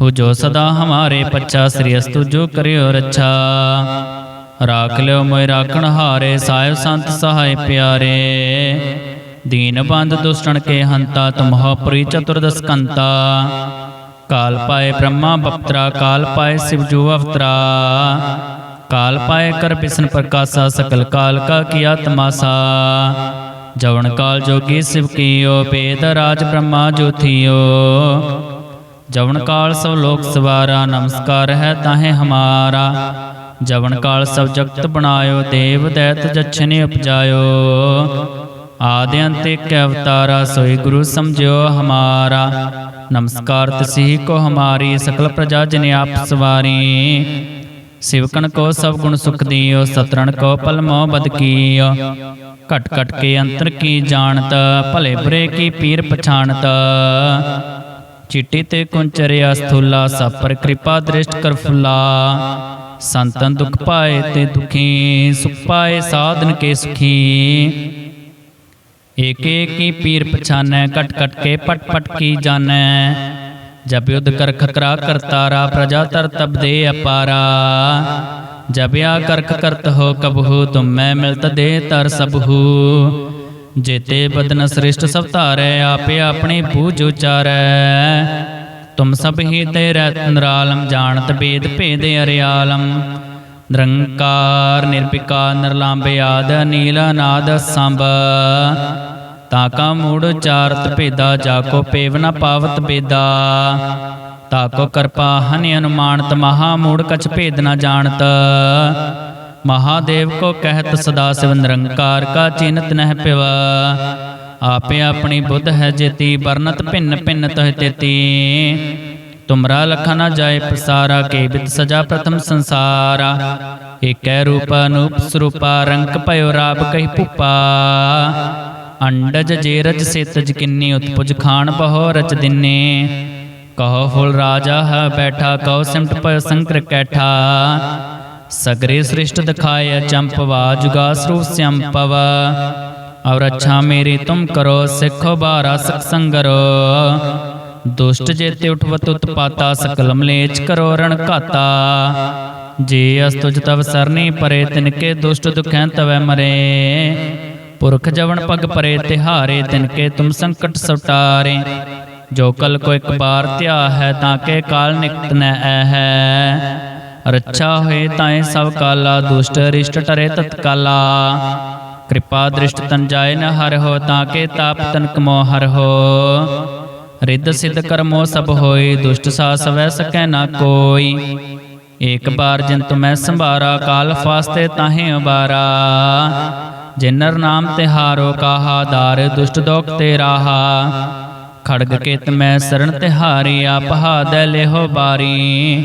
ਹੋ ਜੋ ਸਦਾ ਹਮਾਰੇ ਪੱਛਾ ਸ੍ਰੀ ਅਸਤੁ ਜੋ ਕਰਿਓ ਰਾਖ ਲਿਓ ਮੋਇ ਰਾਖਣ ਹਾਰੇ ਸਾਹਿਬ ਸੰਤ ਸਹਾਇ ਪਿਆਰੇ। ਦੀਨ ਬੰਦ ਦੁਸ਼ਟਣ ਕੇ ਹੰਤਾ ਤੁਮਹੁ ਪ੍ਰੀ ਚਤੁਰਦਸ ਕੰਤਾ। ਕਾਲ ਪਾਏ ਬ੍ਰਹਮਾ ਬਪਤਰਾ, ਕਾਲ ਪਾਏ ਸਿਵ ਜੋ ਅਵਤਰਾ। ਕਾਲ ਪਾਏ ਕਰ ਬਿਸਨ ਪ੍ਰਕਾਸ਼ਾ, ਸਕਲ ਕਾਲ ਕਾ ਕੀਆ ਤਮਾਸਾ ਜਵਨ ਕਾਲ ਜੋਗੀ ਸਿਵ ਕੀਓ, ਬੇਦ ਰਾਜ ਬ੍ਰਹਮਾ ਜੋਥੀਓ ਜਵਨ ਕਾਲ ਸਭ ਲੋਕ ਸਵਾਰਾ ਨਮਸਕਾਰ ਹੈ ਤਾਹੇ ਹਮਾਰਾ। ਜਵਨ ਕਾਲ ਸਭ ਜਗਤ ਬਣਾਇਓ ਦੇਵ ਦੈਤ ਜਛਨੇ ਉਪਜਾਇਓ। ਆਦਿ ਅੰਤ ਇੱਕ ਅਵਤਾਰਾ ਸੋਈ ਗੁਰੂ ਸਮਝਿਓ ਹਮਾਰਾ। ਨਮਸਕਾਰ ਤਸੀ ਕੋ ਹਮਾਰੀ ਸਕਲ ਪ੍ਰਜਾ ਜਨ ਆਪ ਸਵਾਰੀ। ਸਿਵਕਣ ਕੋ ਸਭ ਗੁਣ ਸੁਖ ਦਿਓ ਸਤਰਣ ਕੋ ਪਲਮੋ ਬਦ ਕੀਓ। ਘਟ ਘਟ ਕੇ ਅੰਤਰ ਕੀ ਜਾਣਤ ਭਲੇ ਬੁਰੇ ਕੀ ਪੀਰ ਪਛਾਣਤ। ਚਿੱਟੀ ਤੇ ਕੁੰਚਰਿਆ ਸਥੂਲਾ ਸਭ ਪਰ ਕਿਰਪਾ ਦ੍ਰਿਸ਼ਟ ਕਰ ਫੁੱਲਾ। ਸੰਤਨ ਦੁਖ ਪਾਏ ਤੇ ਦੁਖੀ, ਸੁਖ ਪਾਏ ਸਾਧਨ ਕੇ ਸੁਖੀ। ਏਕ ਏਕ ਕੀ ਪੀਰ ਪਛਾਨੈ, ਕਟ ਕਟ ਕੇ ਪਟ ਪਟ ਕੀ ਜਾਣੈ। ਜਬ ਯੁਧ ਕਰ ਖਕਰਾ ਕਰਤਾਰਾ ਪ੍ਰਜਾ ਤਰ ਤਬ ਦੇ ਅਪਾਰਾ। ਜਬ ਆ ਕਰਖ ਕਰਤ ਹੋ ਕਬਹੂ, ਤੁਮ ਮੈਂ ਮਿਲਤ ਦੇ ਤਰ ਸਬਹੂ। ਜੇਤੇ ਬਦਨ ਸ੍ਰਿਸ਼ਟ ਸਭ ਧਾਰੈ, ਆਪੇ ਆਪਣੇ ਬੂਝ ਉਚਾਰੈ। ਤੁਮ ਸਭ ਹੀ ਤੇ ਰਹਿਤ ਨਿਰਾਲਮ, ਜਾਣਤ ਬੇਦ ਭੇਦ ਅਰਿਆਲਮ। ਨਿਰੰਕਾਰ, ਨਿਰਭਿਕਾਰ ਨਿਰਲਾਂਬੇ ਆਦ ਨੀਲ ਨਾਦ ਸੰਭ। ਤਾਕਾ ਮੂੜ ਚਾਰਤ ਭੇਦਾ, ਜਾ ਕੋ ਪੇਵ ਨ ਪਾਵਤ ਬੇਦਾ। ਤਾਕੋ ਕਿਰਪਾ, ਹਨਿ ਅਨੁਮਾਨਤ, ਮਹਾ ਮੂੜ ਕਛ ਭੇਦ ਨ ਜਾਣਤ। ਮਹਾਦੇਵ ਕੋ ਕਹਿਤ ਸਦਾ ਸਿਵ ਨਿਰੰਕਾਰ ਕਾ ਚਿਨਤ ਨਹਿ ਪਿਵਾ। ਆਪੇ ਆਪਣੀ ਬੁੱਧ ਹੈ ਜੇਤੀ, ਵਰਨਤ ਭਿੰਨ ਭਿੰਨ ਤਹ ਤੇਤੀ। ਤੁਮਰਾ ਲਖਾ ਨ ਜਾਏ ਪਸਾਰਾ ਕੇ ਬਿਤ ਸਜਾ ਪ੍ਰਥਮ ਸੰਸਾਰਾ। ਏਕੈ ਰੂਪ ਅਨੂਪ ਸਰੂਪਾ, ਰੰਕ ਭਇਓ ਰਾਬ ਕਹੀ ਭੂਪਾ। ਅੰਡਜ ਜੇ ਰਜ ਸੇਤਜ ਕਿੰਨੀ, ਉਤਪੁਜ ਖਾਨ ਬਹੁ ਰਚ ਦਿਨੇ। ਕਹੋ ਫੁਲ ਰਾਜਾ ਹੈ ਬੈਠਾ, ਕਹੋ ਸਿਮਟ ਪਇ ਸੰਕਰ ਕੈਠਾ ਸਗਰੇ ਸ੍ਰਿਸ਼ਟ ਦਿਖਾਇ ਚੰਪਵਾ ਜੁਗਾ ਸਰੂਪ ਸੰਪਵ ਔਰ ਅੱਛਾ ਮੇਰੀ ਤੁਮ ਕਰੋ ਸਿੱਖੋ ਦੁਸ਼ਟ ਜੇਤੇ ਉਠਵਤ ਉਤਪਾਤਾ ਸਕਲ ਮਲੇਚ ਕਰੋ ਰਣ ਘਾਤਾ ਜੇ ਅਸ ਤੁਜ ਤਵ ਸਰਨੀ ਪਰੇ ਤਿਨਕੇ ਦੁਸ਼ਟ ਦੁਖੈ ਤਵੈ ਮਰੇ ਪੁਰਖ ਜਵਨ ਪਗ ਪਰੇ ਤਿਹਾਰੇ ਤਿਨਕੇ ਤੁਮ ਸੰਕਟ ਸਟਾਰੇ ਜੋ ਕਲ ਕੋ ਇੱਕ ਬਾਰ ਧਿਆ ਹੈ ਤਾਂ ਕੇ ਕਾਲ ਨਿਕਟ ਨ ਐ ਹੈ ਰੱਛਾ ਹੋਏ ਤਾਏ ਸਭ ਕਾਲਾ, ਦੁਸ਼ਟ ਰਿਸ਼ਟ ਟਰੇ ਤਤਕਾਲਾ। ਕਿਰਪਾ ਦ੍ਰਿਸ਼ਟ ਤਨ ਜਾਏ ਨ ਹਰ ਹੋ, ਤਾਂ ਕੇ ਤਾਪ ਤਨ ਕਮੋ ਹਰ ਹੋ। ਰਿੱਧ ਸਿੱਧ ਕਰਮੋ ਸਭ ਹੋਏ, ਦੁਸ਼ਟ ਸਾ ਸਵੈ ਸਕੈ ਨਾ ਕੋਈ। ਏਕ ਬਾਰ ਜਿਨ ਤੁਮੈ ਸੰਭਾਰਾ, ਕਾਲ ਫਾਸਤੇ ਤਾਹੇ ਉਬਾਰਾ ਜਿਨਰ ਨਾਮ ਤਿਹਾਰੋ ਕਾਹਾ ਦਾਰ ਦੁਸ਼ਟ ਦੋਖ ਤੇ ਰਾਹਾ। ਖੜਗ ਕੇਤ ਮੈਂ ਸਰਣ ਤਿਹਾਰੀ, ਆਪਹਾ ਹਾਦੈ ਲਿਹੋ ਬਾਰੀ।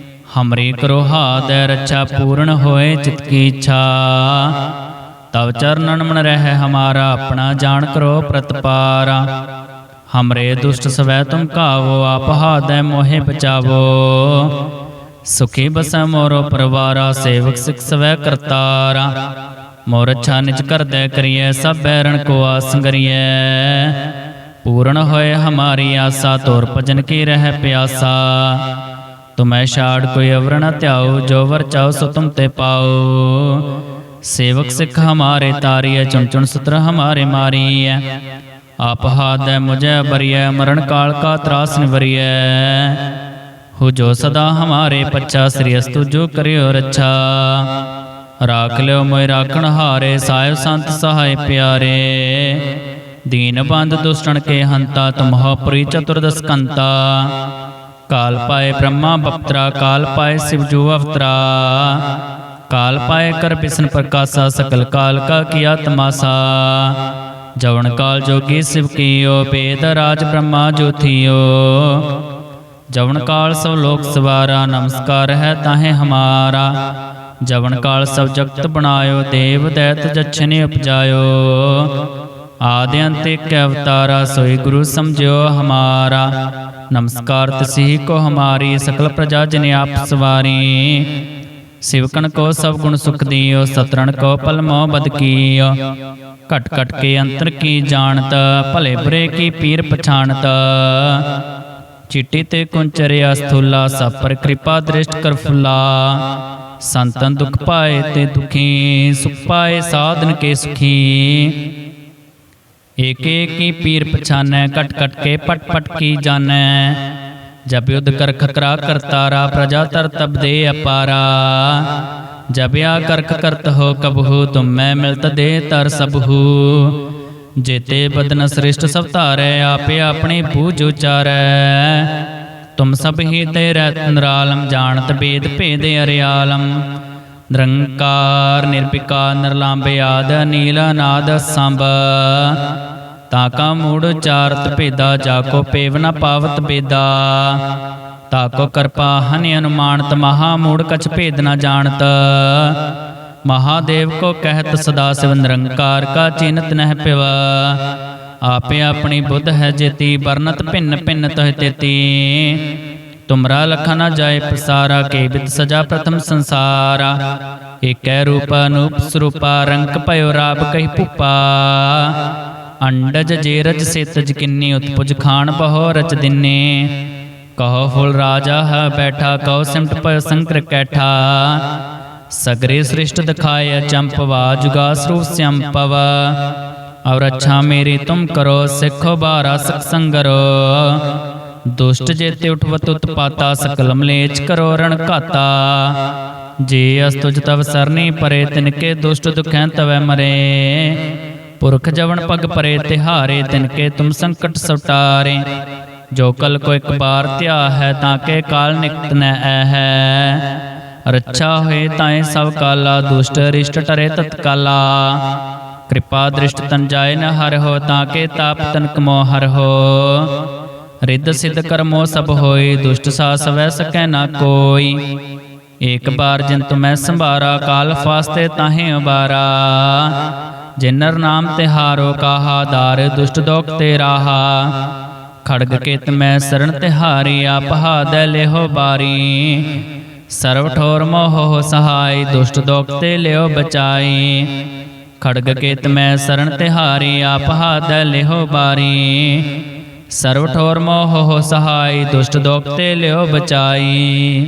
ਹਮਰੀ ਕਰੋ ਹਾਦੈ ਰੱਛਾ ਪੂਰਨ ਹੋਏ ਚਿਤ ਕੀ ਇੱਛਾ ਤਵ ਚਰਨਨ ਮਨ ਰਹਿ ਹਮਾਰਾ ਆਪਣਾ ਜਾਣ ਕਰੋ ਪ੍ਰਤਪਾਰਾ ਹਮਰੇ ਦੁਸ਼ਟ ਸਵੈ ਤੁਮ ਕਾਵੋ ਆਪ ਹਾਦੈ ਮੋਹਿ ਸੁਖੀ ਬਸੈ ਮੋਰੋ ਪਰਵਾਰਾ ਸੇਵਕ ਸਿਖ ਸਵੈ ਕਰਤਾਰਾ ਮੋਰ ਅੱਛਾ ਨਿਜ ਕਰਦੈ ਕਰੀਐ ਸਭ ਬੈਰਣ ਕੋ ਆਸ ਪੂਰਨ ਹੋਏ ਹਮਾਰੀ ਆਸਾ ਤੋਰ ਭਜਨ ਕੀ ਰਹਿ ਪਿਆਸਾ ਤੁਮੈ ਛਾੜ ਕੋਈ ਅਵਰ ਨ ਧਿਆਉ ਜੋ ਵਰ ਚਾਉ ਸੋ ਤੁਮ ਤੇ ਪਾਉ ਸੇਵਕ ਸਿੱਖ ਹਮਾਰੇ ਤਾਰੀਐ, ਚੁਣ ਚੁਣ ਸਤਰ ਹਮਾਰੇ ਮਾਰੀਐ। ਆਪ ਹਾਦੈ ਮੁਝੈ ਬਰੀਐ, ਮਰਨ ਕਾਲ ਕਾ ਤਰਾਸ ਨਿਵਰੀਐ। ਹੋ ਜੋ ਸਦਾ ਹਮਾਰੇ ਪੱਛਾ, ਸ੍ਰੀ ਅਸਤੁ ਜੋ ਕਰਿਓ ਰੱਛਾ। ਰਾਖ ਲਿਓ ਮੋਇ ਰਾਖਣ ਹਾਰੇ ਸਾਹਿਬ ਸੰਤ ਸਹਾਇ ਪਿਆਰੇ। ਦੀਨ ਬੰਦ ਦੁਸ਼ਟਣ ਕੇ ਹੰਤਾ, ਤੁਮਹੁ ਪੁਰੀ ਚਤੁਰਦਸ ਕੰਤਾ। ਕਾਲ ਪਾਏ ਬ੍ਰਹਮਾ ਬਪਤਰਾ ਕਾਲ ਪਾਏ ਸਿਵ ਜੋ ਅਵਤਰਾ ਕਾਲ ਪਾਏ ਕਰ ਬਿਸ਼ਨ ਪ੍ਰਕਾਸ਼ਾ ਸਕਲ ਕਾਲ ਕਾ ਕੀਆ ਤਮਾਸਾ ਜਵਨ ਕਾਲ ਜੋਗੀ ਸਿਵ ਕੀਓ ਬੇਦ ਰਾਜ ਬ੍ਰਹਮਾ ਜੋਥੀਓ ਜਵਨ ਕਾਲ ਸਭ ਲੋਕ ਸਵਾਰਾ ਨਮਸਕਾਰ ਹੈ ਤਾਹੇ ਹਮਾਰਾ ਜਵਨ ਕਾਲ ਸਭ ਜਗਤ ਬਣਾਇਓ ਦੇਵ ਦੈਤ ਜਛਨੇ ਉਪਜਾਇਓ ਆਦਿ ਅੰਤ ਇੱਕ ਅਵਤਾਰਾ ਸੋਈ ਗੁਰੂ ਸਮਝਿਓ ਹਮਾਰਾ। ਨਮਸਕਾਰ ਤਸੀ ਕੋ ਹਮਾਰੀ ਸਕਲ ਪ੍ਰਜਾ ਜਨ ਆਪ ਸਵਾਰੀ। ਸਿਵਕਣ ਕੋ ਸਭ ਗੁਣ ਸੁਖ ਦਿਓ, ਸਤਰਣ ਕੋ ਪਲਮੋ ਬਦ ਕੀਓ। ਘਟ ਘਟ ਕੇ ਅੰਤਰ ਕੀ ਜਾਣਤ, ਭਲੇ ਬੁਰੇ ਕੀ ਪੀਰ ਪਛਾਣਤ। ਚਿੱਟੀ ਤੇ ਕੁੰਚਰਿਆ ਸਥੂਲਾ ਸਭ ਪਰ ਕਿਰਪਾ ਦ੍ਰਿਸ਼ਟ ਕਰ ਫੁੱਲਾ। ਸੰਤਨ ਦੁਖ ਪਾਏ ਤੇ ਦੁਖੀ, ਸੁਖ ਪਾਏ ਸਾਧਨ ਕੇ ਸੁਖੀ। ਏਕ ਏਕ ਕੀ ਪੀਰ ਪਛਾਨੈ ਕਟ ਕਟ ਕੇ ਪਟ ਪਟ ਕੀ ਜਾਣੈ। ਜਬ ਯੁਧ ਕਰ ਖਕਰਾ ਕਰਤਾਰਾ ਪ੍ਰਜਾ ਤਰ ਤਬ ਦੇ ਅਪਾਰਾ। ਜਬ ਆ ਕਰਕ ਕਰਤ ਹੋ ਕਬਹੂ, ਤੁਮ ਮੈਂ ਮਿਲਤ ਦੇ ਤਰ ਸਬਹੂ। ਜੇਤੇ ਬਦਨ ਸ੍ਰਿਸ਼ਟ ਸਭ ਧਾਰੈ, ਆਪੇ ਆਪਣੇ ਬੂਝ ਉਚਾਰੈ। ਤੁਮ ਸਭ ਹੀ ਤੇ ਰਹਿਤ ਨਿਰਾਲਮ, ਜਾਣਤ ਬੇਦ ਭੇਦ ਅਰਿਆਲਮ। ਨਿਰੰਕਾਰ, ਨਿਰਭਿਕਾਰ ਨਿਰਲਾਂਬੇ ਆਦ ਨੀਲ ਨਾਦ ਸੰਭ ਤਾਕਾ ਮੂੜ ਚਾਰਤ ਭੇਦਾ ਜਾਕੋ ਪੇਵ ਨ ਪਾਵਤ ਬੇਦਾ ਤਾਕੋ ਕਿਰਪਾ ਹਨਿ ਅਨੁਮਾਨਤ, ਮਹਾ ਮੂੜ ਕਛ ਭੇਦ ਨ ਜਾਣਤ। ਮਹਾਦੇਵ ਕੋ ਕਹਿਤ ਸਦਾ ਸਿਵ ਨਿਰੰਕਾਰ, ਕਾ ਚਿੰਤ ਨਹਿ ਪਿਵਾ। ਆਪੇ ਆਪਣੀ ਬੁੱਧ ਹੈ ਜੇਤੀ, ਵਰਨਤ ਭਿੰਨ ਭਿੰਨ ਤਹ ਤੇਤੀ। ਤੁਮਰਾ ਲਖਾ ਨ ਜਾਏ ਪਸਾਰਾ ਕੇ ਬਿਦ ਸਜਾ ਪ੍ਰਥਮ ਸੰਸਾਰਾ। ਏਕੈ ਰੂਪ ਅਨੂਪ ਸਰੂਪਾ ਰੰਕ ਭਇਓ ਰਾਬ ਕਹੀ ਭੁਪਾ। ਅੰਡਜ ਜੇਰਜ ਸੇਤਜ ਕਿੰਨੀ ਉਤਪੁਜ ਖਾਨ ਬਹੁ ਰਚ ਦਿਨੇ। ਕਹੋ ਫੁਲ ਰਾਜਾ ਹੈ ਬੈਠਾ ਕਹੋ ਸਿਮਟ ਪਇ ਸੰਕਰ ਕੈਠਾ। ਸਗਰੇ ਸ੍ਰਿਸ਼ਟ ਦਿਖਾਇ ਚੰਪਵਾ ਜੁਗਾ ਸਰੂਪ ਸੰਪਵ। ਔਰ ਅੱਛਾ ਮੇਰੀ ਤੁਮ ਕਰੋ ਸਿੱਖੋ ਬਾਰਾ ਸਤ ਸੰਗਰੋ। ਦੁਸ਼ਟ ਜੇਤੇ ਉਠਵਤ ਉਤਪਾਤਾ ਸਕਲ ਮਲੇਚ ਕਰੋ ਰਣ ਘਾਤਾ। ਜੇ ਅਸ ਤੁਜ ਤਵ ਸਰਨੀ ਪਰੇ ਤਿਨਕੇ ਦੁਸ਼ਟ ਦੁਖੈ ਤਵੈ ਮਰੇ। ਪੁਰਖ ਜਵਨ ਪਗ ਪਰੇ ਤਿਹਾਰੇ ਤਿਨਕੇ ਤੁਮ ਸੰਕਟ ਸਟਾਰੇ ਜੋ ਕਲ ਕੋ ਇੱਕ ਬਾਰ ਧਿਆ ਹੈ ਤਾਂ ਕੇ ਕਾਲ ਨਿਕਟ ਨ ਐ ਹੈ ਰੱਛਾ ਹੋਏ ਤਾਏ ਸਭ ਕਾਲਾ, ਦੁਸ਼ਟ ਰਿਸ਼ਟ ਟਰੇ ਤਤਕਾਲਾ। ਕਿਰਪਾ ਦ੍ਰਿਸ਼ਟ ਤਨ ਜਾਏ ਨ ਹਰ ਹੋ, ਤਾਂ ਕੇ ਤਾਪ ਤਨ ਕਮੋ ਹਰ ਹੋ। ਰਿੱਧ ਸਿੱਧ ਕਰਮੋ ਸਭ ਹੋਏ, ਦੁਸ਼ਟ ਸਾ ਸਵੈ ਸਕੈ ਨਾ ਕੋਈ। ਏਕ ਬਾਰ ਜਿਨ ਤੁਮੈ ਸੰਭਾਰਾ, ਕਾਲ ਫਾਸਤੇ ਤਾਹੇ ਉਬਾਰਾ ਜਿਨਰ ਨਾਮ ਤਿਹਾਰੋ ਕਾਹਾ, ਦਾਰ ਦੁਸ਼ਟ ਦੋਖ ਤੇ ਰਾਹਾ। ਖੜਗ ਕੇਤ ਮੈਂ ਸਰਣ ਤਿਹਾਰੀ ਆਪਹਾ ਹਾਦੈ ਲਿਹੋ ਬਾਰੀ। ਸਰਵ ਠੋਰ ਮੋਹ ਸਹਾਈ, ਦੁਸ਼ਟ ਦੋਖ ਤੇ ਲਿਓ ਬਚਾਈ। ਖੜਗ ਕੇਤ ਮੈਂ ਸਰਣ ਤਿਹਾਰੀ ਆਪਹਾ ਹਾਦੈ ਲਿਹੋ ਬਾਰੀ। ਸਰਵ ਠੋਰ ਮੋਹ ਸਹਾਈ, ਦੁਸ਼ਟ ਦੋਖ ਤੇ ਲਿਓ ਬਚਾਈ।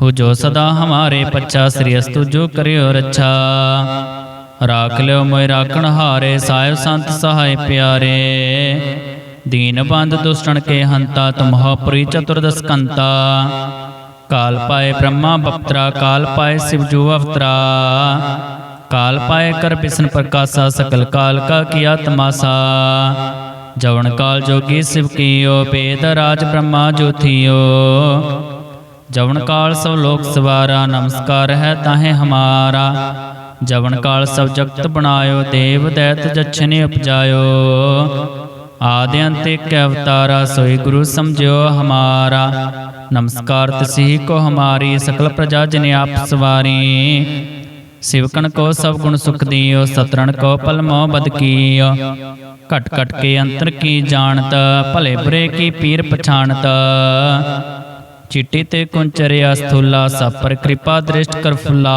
ਹੋ ਜੋ ਸਦਾ ਹਮਾਰੇ ਪੱਛਾ, ਸ੍ਰੀ ਅਸਤੁ ਜੋ ਕਰਿਓ ਰੱਛਾ। ਰਾਖ ਲਿਓ ਮੋਇ ਰਾਖਣ ਹਾਰੇ ਸਾਹਿਬ ਸੰਤ ਸਹਾਇ ਪਿਆਰੇ। ਦੀਨ ਬੰਦ ਦੁਸ਼ਟਣ ਕੇ ਹੰਤਾ ਤੁਮਹੁ ਪੁਰੀ ਚਤੁਰਦਸ ਕੰਤਾ। ਕਾਲ ਪਾਏ ਬ੍ਰਹਮਾ ਬਪਤਰਾ, ਕਾਲ ਪਾਏ ਸਿਵ ਜੋ ਅਵਤਰਾ। ਕਾਲ ਪਾਏ ਕਰ ਬਿਸ਼ਨ ਪ੍ਰਕਾਸ਼ਾ, ਸਕਲ ਕਾਲ ਕਾ ਕੀਆ ਤਮਾਸਾ ਜਵਨ ਕਾਲ ਜੋਗੀ ਸਿਵ ਕੀਓ, ਬੇਦ ਰਾਜ ਬ੍ਰਹਮਾ ਜੋਥੀਓ ਜਵਨ ਕਾਲ ਸਭ ਲੋਕ ਸਵਾਰਾ, ਨਮਸਕਾਰ ਹੈ ਤਾਹੇ ਹਮਾਰਾ। ਜਵਨ ਕਾਲ ਸਭ ਜਗਤ ਬਣਾਇਓ, ਦੇਵ ਦੈਤ ਜਛਨੇ ਉਪਜਾਇਓ। ਆਦਿ ਅੰਤ ਇੱਕ ਅਵਤਾਰਾ, ਸੋਈ ਗੁਰੂ ਸਮਝਿਓ ਹਮਾਰਾ। ਨਮਸਕਾਰ ਤਸੀ ਕੋ ਹਮਾਰੀ, ਸਕਲ ਪ੍ਰਜਾ ਜਨ ਆਪ ਸਵਾਰੀ। ਸਿਵਕਣ ਕੋ ਸਭ ਗੁਣ ਸੁਖ ਦਿਓ, ਸਤਰਣ ਕੋ ਪਲਮੋ ਬਦ ਕੀਓ। ਘਟ ਘਟ ਕੇ ਅੰਤਰ ਕੀ ਜਾਣਤ, ਭਲੇ ਬੁਰੇ ਕੀ ਪੀਰ ਪਛਾਣਤ। ਚਿੱਟੀ ਤੇ ਕੁੰਚਰਿਆ ਸਥੂਲਾ ਸਭ ਪਰ ਕਿਰਪਾ ਦ੍ਰਿਸ਼ਟ ਕਰ ਫੁੱਲਾ।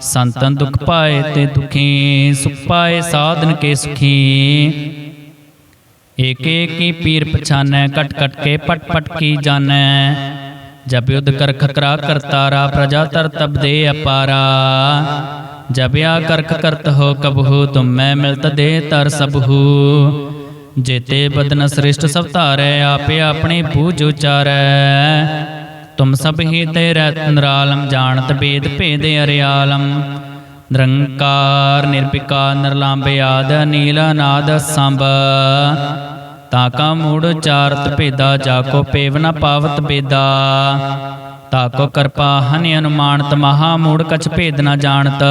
ਸੰਤਨ ਦੁਖ ਪਾਏ ਤੇ ਦੁਖੀ, ਸੁਖ ਪਾਏ ਸਾਧਨ ਕੇ ਸੁਖੀ। ਏਕ ਏਕ ਕੀ ਪੀਰ ਪਛਾਨੈ ਕਟ ਕਟ ਕੇ ਪਟ ਪਟ ਕੀ ਜਾਣੈ। ਜਬ ਯੁਧ ਕਰ ਖਕਰਾ ਕਰਤਾਰਾ ਪ੍ਰਜਾ ਤਰ ਤਬ ਦੇ ਅਪਾਰਾ। ਜਬ ਆ ਕਰਖ ਕਰਤ ਹੋ ਕਬਹੂ, ਤੁਮ ਮੈਂ ਮਿਲਤ ਦੇ ਤਰ ਸਬਹੂ। ਜੇਤੇ ਬਦਨ ਸ੍ਰਿਸ਼ਟ ਸਭ ਧਾਰੈ, ਆਪੇ ਆਪਣੇ ਬੂਝ ਉਚਾਰੈ। ਤੁਮ ਸਭ ਹੀ ਤੇ ਰਹਿਤ ਜਾਣਤ ਬੇਦ ਭੇਦ ਅਰਿਆਲਮ। ਨਿਰੰਕਾਰ ਨਿਰਭਿਕਾਰ ਨਿਰਲੰਭ ਆਦ ਨੀਲ ਨਾਦ ਸੰਭ ਤਾਕਾ ਮੂੜ ਚਾਰਤ ਭੇਦਾ ਜਾਕੋ ਪੇਵ ਨ ਪਾਵਤ ਬੇਦਾ। ਤਾਕੋ ਕਿਰਪਾ, ਹਨਿ ਅਨੁਮਾਨਤ, ਮਹਾ ਮੂੜ ਕਛ ਭੇਦ ਨ ਜਾਣਤ।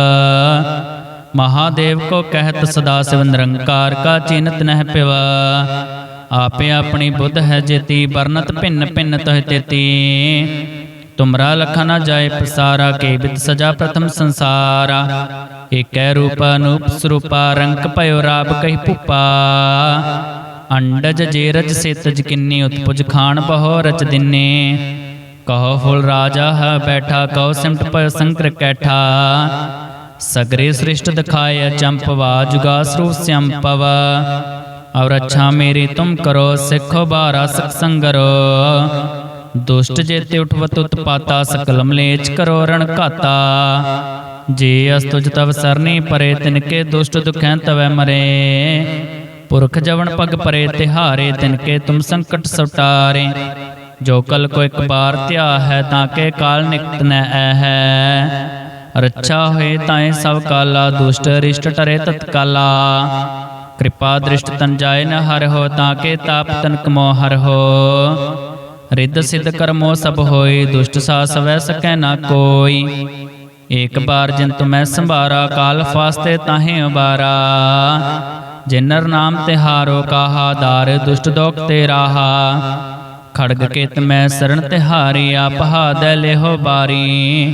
ਮਹਾਦੇਵ ਕੋ ਕਹਿਤ ਸਦਾ ਸਿਵ ਨਿਰੰਕਾਰ ਕਾ ਚਿੰਤ ਨਹਿ ਪਿਵ। ਆਪੇ ਆਪਣੀ ਬੁੱਧ ਹੈ ਜੇਤੀ, ਵਰਨਤ ਭਿੰਨ ਭਿੰਨ ਤਹਿ ਤੇਤੀ। ਤੁਮਰਾ ਲਖਾ ਨ ਜਾਏ ਪਸਾਰਾ ਕੇ ਬਿਦ ਸਜਾ ਪ੍ਰਥਮ ਸੰਸਾਰਾ। ਏਕੈ ਰੂਪ ਅਨੂਪ ਸਰੂਪਾ, ਰੰਕ ਭਇਓ ਰਾਬ ਕਹੀ ਭੂਪਾ। ਅੰਡਜ ਜੇਰਜ ਸੇਤਜ ਕਿੰਨੀ, ਉਤਪੁਜ ਖਾਨ ਬਹੁ ਰਚ ਦਿਨੇ। ਕਹੋ ਫੁਲ ਰਾਜਾ ਹੈ ਬੈਠਾ, ਕਹੋ ਸਿਮਟ ਪਇ ਸੰਕਰ ਕੈਠਾ। ਸਗਰੇ ਸ੍ਰਿਸ਼ਟ ਦਿਖਾਇ ਚੰਪਵਾ ਜੁਗਾ ਸਰੂਪ ਸੰਪਵ। ਔਰ ਅੱਛਾ ਮੇਰੀ ਤੁਮ ਕਰੋ, ਸਿੱਖੋ ਬਾਰਾ ਦੁਸ਼ਟ ਜੇਤੇ ਉਠਵਤ ਉਤਪਾਤਾ, ਸਕਲ ਮਲੇਚ ਕਰੋ ਰਣ ਘਾਤਾ। ਜੇ ਅਸਤੁਜ ਤਵ ਸਰਨੀ ਪਰੇ ਤਿਨਕੇ ਦੁਸ਼ਟ ਦੁਖੈ ਤਵੈ ਮਰੇ। ਪੁਰਖ ਜਵਨ ਪਗ ਪਰੇ, ਤਿਹਾਰੇ ਤਿਨਕੇ ਤੁਮ ਸੰਕਟ ਸਟਾਰੇ। ਜੋ ਕਲ ਕੋ ਇੱਕ ਬਾਰ ਧਿਆ ਹੈ, ਤਾਂ ਕੇ ਕਾਲ ਨਿਕਟ ਨ ਐ ਹੈ। ਰੱਛਾ ਹੋਏ ਤਾਏ ਸਭ ਕਾਲਾ, ਦੁਸ਼ਟ ਰਿਸ਼ਟ ਟਰੇ ਤਤਕਾਲਾ। ਕਿਰਪਾ ਦ੍ਰਿਸ਼ਟ ਤਨ ਜਾਏ ਨ ਹਰ ਹੋ, ਤਾਂ ਕੇ ਤਾਪ ਤਨ ਕਮੋ ਹਰ ਹੋ। ਰਿੱਧ ਸਿੱਧ ਕਰਮੋ ਸਭ ਹੋਏ, ਦੁਸ਼ਟ ਸਾ ਸਵੈ ਸਕੈ ਨਾ ਕੋਈ। ਏਕ ਬਾਰ ਜਿਨ ਤੁਮੈ ਸੰਭਾਰਾ, ਕਾਲ ਫਾਸਤੇ ਤਾਹੇ ਉਬਾਰਾ। ਜਿਨਰ ਨਾਮ ਤਿਹਾਰੋ ਕਾਹਾ, ਦਾਰ ਦੁਸ਼ਟ ਦੋਖ ਤੇ ਰਾਹਾ। ਖੜਗ ਕੇਤ ਮੈਂ ਸਰਣ ਤਿਹਾਰੀ ਆਪ ਹਾਦੈ ਲਿਹੋ ਬਾਰੀ।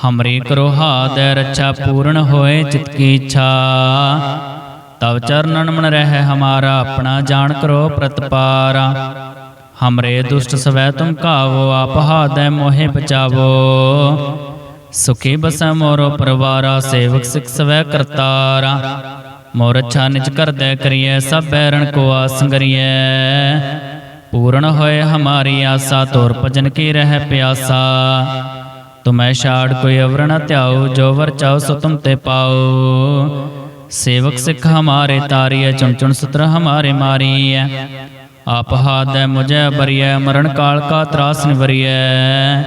ਹਮਰੀ ਕਰੋ ਹਾਦ ਰੱਛਾ ਪੂਰਨ ਹੋਏ ਚਿਤ ਕੀ ਇੱਛਾ ਤਵ ਚਰਨਨ ਮਨ ਰਹਿ ਹਮਾਰਾ ਆਪਣਾ ਜਾਣ ਕਰੋ ਪ੍ਰਤਪਾਰਾ ਹਮਰੇ ਦੁਸ਼ਟ ਸਵੈ ਤੁਮ ਕਾਵੋ ਆਪ ਹਾਦੈ ਮੋਹਿ ਬਚਾਵੋ ਸੁਖੀ ਬਸੈ ਮੋਰੋ ਪਰਵਾਰਾ ਸੇਵਕ ਸਿਖ ਸਵੈ ਕਰਤਾਰਾ ਮੋਰ ਅੱਛਾ ਨਿਜ ਕਰਦੈ ਕਰੀਐ ਸਭ ਬੈਰਣ ਕੋ ਆਸੰਗਰੀਐ ਪੂਰਨ ਹੋਏ ਹਮਾਰੀ ਆਸਾ ਤੋਰ ਭਜਨ ਕੀ ਰਹਿ ਪਿਆਸਾ ਤੁਮੈ ਛਾੜ ਕੋਈ ਅਵਰ ਨ ਧਿਆਉ ਜੋ ਵਰ ਚਾਉ ਸੋ ਤੁਮ ਤੇ ਪਾਉ ਸੇਵਕ ਸਿੱਖ ਹਮਾਰੇ ਤਾਰੀਐ, ਚੁਣ ਚੁਣ ਸੁਤਰ ਹਮਾਰੇ ਮਾਰੀਐ। ਆਪ ਹਾਦੈ ਮੁਝੈ ਬਰੀਐ ਮਰਨ ਕਾਲ ਕਾ ਤਰਾਸ ਨਿਵਰੀਐ।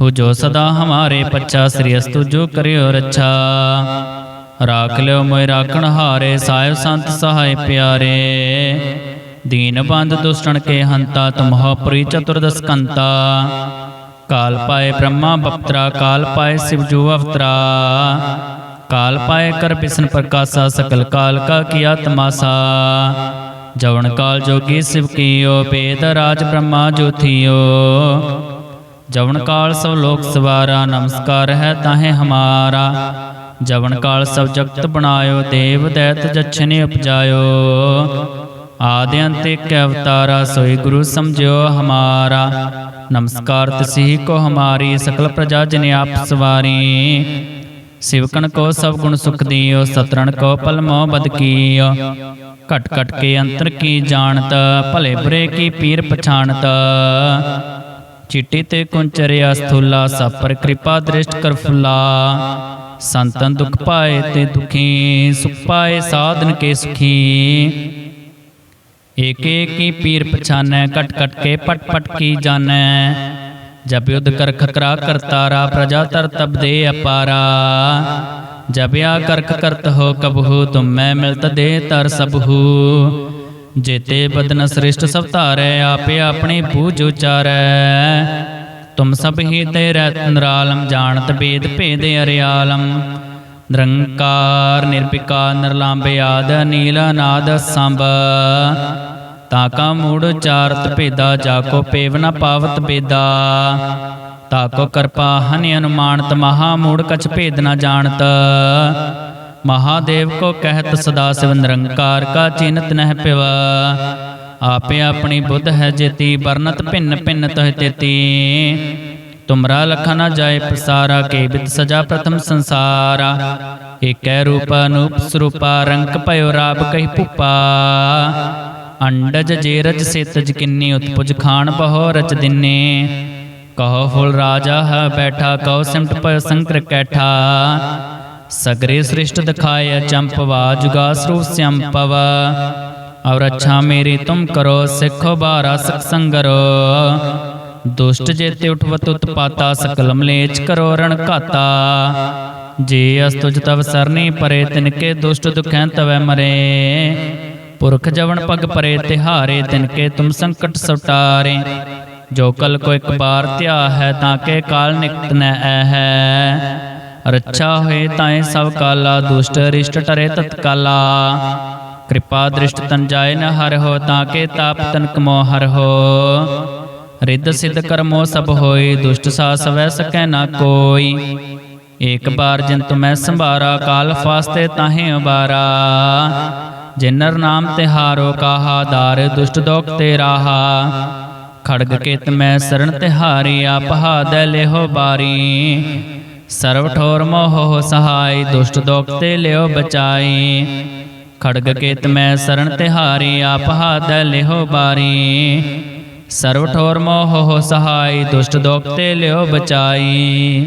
ਹੋ ਜੋ ਸਦਾ ਹਮਾਰੇ ਪੱਛਾ, ਸ੍ਰੀ ਅਸਤੁ ਜੋ ਕਰਿਓ ਰੱਛਾ। ਰਾਖ ਲਿਓ ਮੋਇ ਰਾਖਣ ਹਾਰੇ ਸਾਹਿਬ ਸੰਤ ਸਹਾਇ ਪਿਆਰੇ। ਦੀਨ ਬੰਦ ਦੁਸ਼ਟਣ ਕੇ ਹੰਤਾ, ਤੁਮਹੁ ਪੁਰੀ ਚਤੁਰਦਸ ਕੰਤਾ। ਕਾਲ ਪਾਏ ਬ੍ਰਹਮਾ ਬਪਤਰਾ ਕਾਲ ਪਾਏ ਸਿਵ ਜੋ ਅਵਤਰਾ ਕਾਲ ਪਾਏ ਕਰ ਬਿਸ਼ਨ ਪ੍ਰਕਾਸ਼ਾ ਸਕਲ ਕਾਲ ਕਾ ਕੀਆ ਤਮਾਸਾ ਜਵਨ ਕਾਲ ਜੋਗੀ ਸਿਵ ਕੀਓ ਬੇਦ ਰਾਜ ਬ੍ਰਹਮਾ ਜੋਥੀਓ ਜਵਨ ਕਾਲ ਸਭ ਲੋਕ ਸਵਾਰਾ ਨਮਸਕਾਰ ਹੈ ਤਾਹੇ ਹਮਾਰਾ ਜਵਨ ਕਾਲ ਸਭ ਜਗਤ ਬਣਾਇਓ ਦੇਵ ਦੈਤ ਜਛਨੇ ਉਪਜਾਇਓ ਆਦਿ ਅੰਤ ਇੱਕ ਅਵਤਾਰਾ ਸੋਈ ਗੁਰੂ ਸਮਝਿਓ ਹਮਾਰਾ। ਨਮਸਕਾਰ ਤਿਸਹੀ ਕੋ ਹਮਾਰੀ, ਸਕਲ ਪ੍ਰਜਾ ਜਨ ਆਪ ਸਵਾਰੀ। ਸਿਵਕਣ ਕੋ ਸਭ ਗੁਣ ਸੁਖ ਦਿਓ, ਸਤਰਣ ਕੋ ਪਲਮੋ ਬਦ ਕੀਓ। ਘਟ ਘਟ ਕੇ ਅੰਤਰ ਕੀ ਜਾਣਤ, ਭਲੇ ਬੁਰੇ ਕੀ ਪੀਰ ਪਛਾਣਤ। ਚਿੱਟੀ ਤੇ ਕੁੰਚਰਿਆ ਸਥੂਲਾ ਸਭ ਪਰ ਕਿਰਪਾ ਦ੍ਰਿਸ਼ਟ ਕਰ ਫੁੱਲਾ। ਸੰਤਨ ਦੁਖ ਪਾਏ ਤੇ ਦੁਖੀ, ਸੁਖ ਪਾਏ ਸਾਧਨ ਕੇ ਸੁਖੀ। ਏਕ ਏਕ ਪੀਰ ਪਛਾਨੈ ਕਟ ਕਟ ਕੇ ਪਟ ਪਟ ਕੀ ਜਾਣੈ। ਜਬ ਯੁਧ ਕਰ ਖਕਰਾ ਕਰਤਾਰਾ ਪ੍ਰਜਾ ਤਰ ਤਬ ਦੇ ਅਪਾਰਾ। ਜਬ ਆ ਕਰਖ ਕਰਤ ਹੋ ਕਬਹੂ, ਤੁਮ ਮੈਂ ਮਿਲਤ ਦੇ ਤਰ ਸਬਹੂ। ਜੇਤੇ ਬਦਨ ਸ੍ਰਿਸ਼ਟ ਸਭ ਧਾਰੈ, ਆਪੇ ਆਪਣੀ ਬੂਝ ਉਚਾਰੈ। ਤੁਮ ਸਭ ਹੀ ਤੇ ਰਹਿਤ ਨਿਰਾਲਮ, ਜਾਣਤ ਬੇਦ ਭੇਦ ਅਰਿਆਲਮ। ਨਿਰੰਕਾਰ, ਨਿਰਭਿਕਾਰ, ਨਿਰਲੰਭ ਆਦ ਨੀਲ ਨਾਦ ਸੰਭ। ਤਾਕਾ ਮੂੜ ਚਾਰਤ ਭੇਦਾ ਜਾਕੋ ਪੇਵ ਨ ਪਾਵਤ ਬੇਦਾ ਤਾਕੋ ਕਿਰਪਾ ਹਨ ਅਨੁਮਾਨਤ, ਮਹਾ ਮੂੜ ਕਛ ਭੇਦ ਨ ਜਾਣਤ। ਮਹਾਦੇਵ ਕੋ ਕਹਿਤ ਸਦਾ ਸਿਵ ਨਿਰੰਕਾਰ ਕਾ ਚਿੰਤ ਨਹਿ ਪਿਵ। ਆਪੇ ਆਪਣੀ ਬੁੱਧ ਹੈ ਜੇਤੀ, ਵਰਨਤ ਭਿੰਨ ਭਿੰਨ ਤਹ ਤੇਤੀ। ਤੁਮਰਾ ਲਖਾ ਨ ਜਾਏ ਪਸਾਰਾ ਕੇ ਬਿਤ ਸਜਾ ਪ੍ਰਥਮ ਸੰਸਾਰਾ। ਏਕੈ ਰੂਪ ਅਨੂਪ ਸਰੂਪਾ ਰੰਕ ਭਇਓ ਰਾਬ ਕਹੀ ਭੁਪਾ। ਅੰਡਜ ਜੇਰਜ ਸੇਤਜ ਕਿੰਨੀ ਉਤਪੁਜ ਖਾਨ ਬਹੁ ਰਚ ਦਿਨੇ। ਕਹੋ ਫੁਲ ਰਾਜਾ ਹੈ ਬੈਠਾ ਕਹੋ ਸਿਮਟ ਪਇ ਸੰਕਰ ਕੈਠਾ। ਸਗਰੇ ਸ੍ਰਿਸ਼ਟ ਦਿਖਾਇ ਚੰਪਵਾ ਜੁਗਾ ਸਰੂਪ ਸੰਪਵ ਔਰ ਅੱਛਾ ਮੇਰੀ ਤੁਮ ਕਰੋ ਸਿੱਖੋ ਬਾਰਾ ਸਕ ਸੰਗਰੋ। ਦੁਸ਼ਟ ਜੇਤੇ ਉਠਵਤ ਉਤਪਾਤਾ ਸਕਲ ਮਲੇਚ ਕਰੋ ਰਣ ਘਾਤਾ। ਜੇ ਅਸ ਤੁਜ ਤਵ ਸਰਨੀ ਪਰੇ ਤਿਨਕੇ ਦੁਸ਼ਟ ਦੁਖੈਂ ਤਵੈ ਮਰੇ। ਪੁਰਖ ਜਵਨ ਪਗ ਪਰੇ ਤਿਹਾਰੇ ਤਿਨਕੇ ਤੁਮ ਸੰਕਟ ਸਟਾਰੇ ਜੋ ਕਲ ਕੋ ਇੱਕ ਬਾਰ ਧਿਆ ਹੈ ਤਾਂ ਕੇ ਕਾਲ ਨਿਕਟ ਨ ਐ ਹੈ ਰੱਛਾ ਹੋਏ ਤਾਏ ਸਭ ਕਾਲਾ, ਦੁਸ਼ਟ ਰਿਸ਼ਟ ਟਰੇ ਤਤਕਾਲਾ। ਕਿਰਪਾ ਦ੍ਰਿਸ਼ਟ ਤਨ ਜਾਏ ਨ ਹਰ ਹੋ, ਤਾਂ ਕੇ ਤਾਪ ਤਨ ਕਮੋ ਹਰ ਹੋ। ਰਿੱਧ ਸਿੱਧ ਕਰਮੋ ਸਭ ਹੋਏ, ਦੁਸ਼ਟ ਸਾਸ ਸਵੈ ਸਕੈ ਨਾ ਕੋਈ। ਏਕ ਬਾਰ ਜਿਨ ਤੁਮੈ ਸੰਭਾਰਾ, ਕਾਲ ਫਾਸਤੇ ਤਾਹੇ ਉਬਾਰਾ ਜਿਨਰ ਨਾਮ ਤਿਹਾਰੋ ਕਾਹਾ, ਦਾਰ ਦੁਸ਼ਟ ਦੋਖ ਤੇ ਰਾਹਾ। ਖੜਗ ਕੇਤ ਮੈਂ ਸਰਣ ਤਿਹਾਰੀ ਆਪਹਾ ਹਾਦੈ ਲਿਹੋ ਬਾਰੀ। ਸਰਵ ਠੋਰ ਮੋਹ ਸਹਾਈ, ਦੁਸ਼ਟ ਦੋਖ ਤੇ ਲਿਓ ਬਚਾਈ। ਖੜਗ ਕੇਤ ਮੈਂ ਸਰਣ ਤਿਹਾਰੀ ਆਪਹਾ ਹਾਦੈ ਲਿਹੋ ਬਾਰੀ। ਸਰਵ ਠੋਰ ਮੋਹ ਸਹਾਈ, ਦੁਸ਼ਟ ਦੋਖ ਤੇ ਲਿਓ ਬਚਾਈ।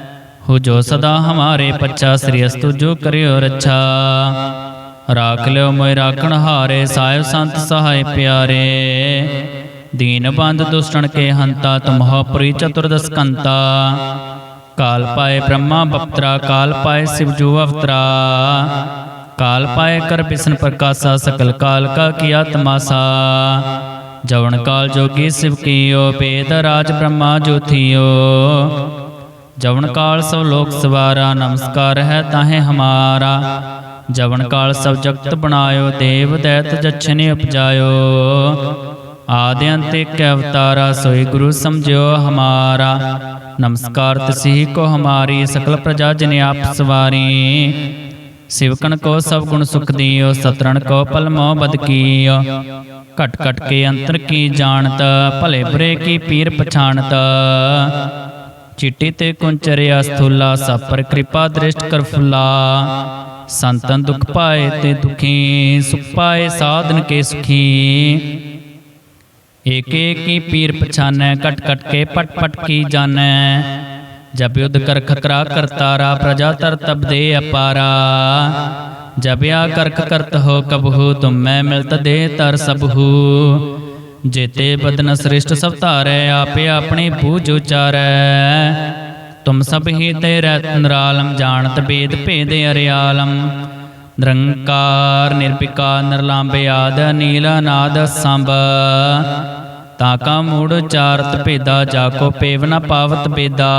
ਹੋ ਜੋ ਸਦਾ ਹਮਾਰੇ ਪੱਛਾ, ਸ੍ਰੀ ਅਸਤੁ ਜੋ ਕਰਿਓ ਰੱਛਾ। ਰਾਖ ਲਿਓ ਮੋਇ ਰਾਖਣ ਹਾਰੇ ਸਾਹਿਬ ਸੰਤ ਸਹਾਇ ਪਿਆਰੇ। ਦੀਨ ਬੰਦ ਦੁਸ਼ਟਣ ਕੇ ਹੰਤਾ ਤੁਮਹੁ ਪੁਰੀ ਚਤੁਰਦਸ ਕੰਤਾ। ਕਾਲ ਪਾਏ ਬ੍ਰਹਮਾ ਬਪਤਰਾ, ਕਾਲ ਪਾਏ ਸਿਵ ਜੂ ਅਵਤਰਾ। ਕਾਲ ਪਾਏ ਕਰ ਬਿਸ਼ਨ ਪ੍ਰਕਾਸ਼ਾ, ਸਕਲ ਕਾਲ ਕਾ ਕੀਆ ਤਮਾਸਾ ਜਵਨ ਕਾਲ ਜੋਗੀ ਸਿਵ ਕੀਓ, ਬੇਦ ਰਾਜ ਬ੍ਰਹਮਾ ਜੋਥੀਓ ਜਵਨ ਕਾਲ ਸਭ ਲੋਕ ਸਵਾਰਾ, ਨਮਸਕਾਰ ਹੈ ਤਾਹੇ ਹਮਾਰਾ। ਜਵਨ ਕਾਲ ਸਭ ਜਗਤ ਬਣਾਇਓ, ਦੇਵ ਦੈਤ ਜਛਨੇ ਉਪਜਾਇਓ। ਆਦਿ ਅੰਤ ਇੱਕ ਅਵਤਾਰਾ, ਸੋਈ ਗੁਰੂ ਸਮਝਿਓ ਹਮਾਰਾ। ਨਮਸਕਾਰ ਤਿਸਹੀ ਕੋ ਹਮਾਰੀ, ਸਕਲ ਪ੍ਰਜਾ ਜਨ ਆਪ ਸਵਾਰੀ। ਸਿਵਕਣ ਕੋ ਸਭ ਗੁਣ ਸੁਖ ਦਿਓ, ਸਤਰਣ ਕੋ ਪਲਮੋ ਬਦ ਕੀਓ। ਘਟ ਘਟ ਕੇ ਅੰਤਰ ਕੀ ਜਾਣਤ, ਭਲੇ ਬੁਰੇ ਕੀ ਪੀਰ ਪਛਾਣਤ। ਚਿੱਟੀ ਤੇ ਕੁੰਚਰਿਆ ਸਥੂਲਾ ਸਭ ਪਰ ਕਿਰਪਾ ਦ੍ਰਿਸ਼ਟ ਕਰ ਫੁੱਲਾ ਸੰਤਨ ਦੁਖ ਪਾਏ ਤੇ ਦੁਖੀ ਸੁਖ ਪਾਏ ਸਾਧਨ ਕੇ ਸੁਖੀ ਏਕ ਏਕ ਕੀ ਪੀਰ ਪਛਾਨੈ ਕਟ ਕਟ ਕੇ ਪਟ ਪਟ ਕੀ ਜਾਣੈ ਜਬ ਯੁਧ ਕਰ ਖਕਰਾ ਕਰਤਾਰਾ ਪ੍ਰਜਾ ਤਰ ਤਬ ਦੇ ਅਪਾਰਾ ਜਬ ਆ ਕਰਖ ਕਰਤ ਹੋ ਕਬਹੂ ਤੁਮ ਮੈਂ ਮਿਲਤ ਦੇ ਤਰ ਸਬਹੂ ਜੇਤੇ ਬਦਨ ਸ੍ਰਿਸ਼ਟ ਸਭ ਧਾਰੈ, ਆਪੇ ਆਪਣੇ ਬੂਝ ਉਚਾਰੈ। ਤੁਮ ਸਭ ਹੀ ਤੇ ਰਤਨਰਾਲਮ ਜਾਣਤ ਬੇਦ ਭੇਦ ਅਰਿਆਲਮ। ਨਿਰੰਕਾਰ ਨਿਰਭਿਕਾਰ ਨਿਰਲੰਭ ਆਦ ਨੀਲ ਨਾਦ ਸੰਭ। ਤਾਕਾ ਮੂੜ ਚਾਰਤ ਭੇਦਾ, ਜਾ ਕੋ ਪੇਵ ਨ ਪਾਵਤ ਬੇਦਾ।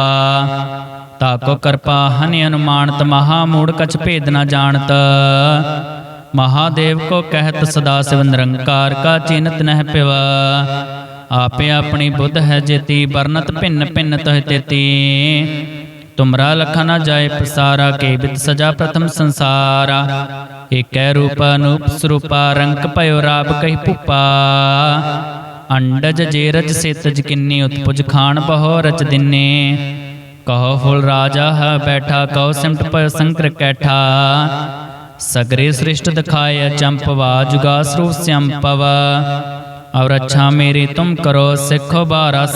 ਤਾਕੋ ਕਿਰਪਾ, ਹਨਿ ਅਨੁਮਾਨਤ, ਮਹਾ ਮੂੜ ਕਛ ਭੇਦ ਨ ਜਾਣਤ। ਮਹਾਦੇਵ ਕੋ ਕਹਿਤ ਸਦਾ ਸਿਵ ਨਿਰੰਕਾਰ ਕਾ ਚਿੰਤ ਨਹਿ ਪਿਵ। ਆਪੇ ਆਪਣੀ ਬੁੱਧ ਹੈ ਜੇਤੀ, ਵਰਨਤ ਭਿੰਨ ਭਿੰਨ ਤਹ ਤੇਤੀ। ਤੁਮਰਾ ਲਖਾ ਨ ਜਾਏ ਪਸਾਰਾ, ਕੇ ਬਿਤ ਸਜਾ ਪ੍ਰਥਮ ਸੰਸਾਰਾ। ਏਕੈ ਰੂਪ ਅਨੂਪ ਸਰੂਪਾ ਰੰਗ ਭਇਓ ਰਾਬ ਕਹੀ ਭੂਪਾ। ਅੰਡਜ ਜੇ ਰਚ ਸੇਤਜ ਕਿੰਨੀ, ਉਤਪੁਜ ਖਾਨ ਬਹੁ ਰਚ ਦਿਨੇ। ਕਹੋ ਫੁਲ ਰਾਜਾ ਹੈ ਬੈਠਾ, ਕਹੋ ਸਿਮਟ ਪਇ ਸੰਕਰ ਕੈਠਾ। ਸਗਰੇ ਸ੍ਰਿਸ਼ਟ ਦਿਖਾਏ, ਚੰਪਵਾ ਜੁਗਾ ਸਰੂਪ ਸੰਪਵ ਔਰ ਅੱਛਾ ਮੇਰੀ ਤੁਮ ਕਰੋ, ਸਿੱਖੋ ਬਾਰਾ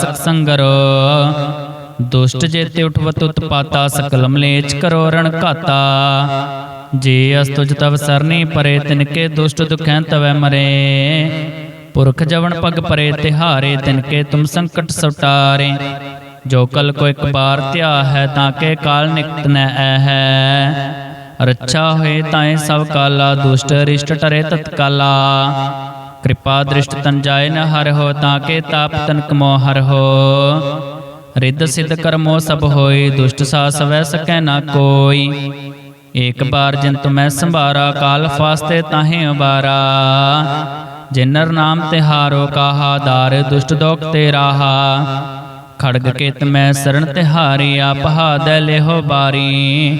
ਦੁਸ਼ਟ ਜੇਤੇ ਉਠਵਤ ਉਤਪਾਤਾ, ਸਕਲ ਮਲੇਚ ਕਰੋ ਰਣ ਘਾਤਾ। ਜੇ ਅਸ ਤੁਜ ਤਵ ਸਰਨੀ ਪਰੇ, ਤਿਨਕੇ ਦੁਸ਼ਟ ਦੁਖੈ ਤਵੈ ਮਰੇ। ਪੁਰਖ ਜਵਨ ਪਗ ਪਰੇ, ਤਿਹਾਰੇ, ਤਿਨਕੇ ਤੁਮ ਸੰਕਟ ਸਟਾਰੇ। ਜੋ ਕਲ ਕੋ ਇੱਕ ਬਾਰ ਧਿਆ ਹੈ, ਤਾਂ ਕੇ ਕਾਲ ਨਿਕਟ ਨੈ ਐ ਹੈ। ਰੱਛਾ ਹੋਏ ਤਾਏ ਸਭ ਕਾਲਾ, ਦੁਸ਼ਟ ਰਿਸ਼ਟ ਟਰੇ ਤਤਕਾਲਾ। ਕਿਰਪਾ ਦ੍ਰਿਸ਼ਟ ਤਨ ਜਾਏ ਨ ਹਰ ਹੋ, ਤਾਂ ਕੇ ਤਾਪ ਤਨ ਕਮੋ ਹਰ ਹੋ। ਰਿੱਧ ਸਿੱਧ ਕਰਮੋ ਸਭ ਹੋਏ, ਦੁਸ਼ਟ ਸਾ ਸਵੈ ਸਕੈ ਨਾ ਕੋਈ। ਏਕ ਬਾਰ ਜਿਨ ਤੁਮੈ ਸੰਭਾਰਾ, ਕਾਲ ਫਾਸਤੇ ਤਾਹੇ ਉਬਾਰਾ ਜਿਨਰ ਨਾਮ ਤਿਹਾਰੋ ਕਾਹਾ ਦਾਰ ਦੁਸ਼ਟ ਦੋਖ ਤੇ ਰਾਹਾ। ਖੜਗ ਕੇਤ ਮੈਂ ਸਰਣ ਤਿਹਾਰੀ, ਆਪਹਾ ਹਾਦੈ ਲਿਹੋ ਬਾਰੀ।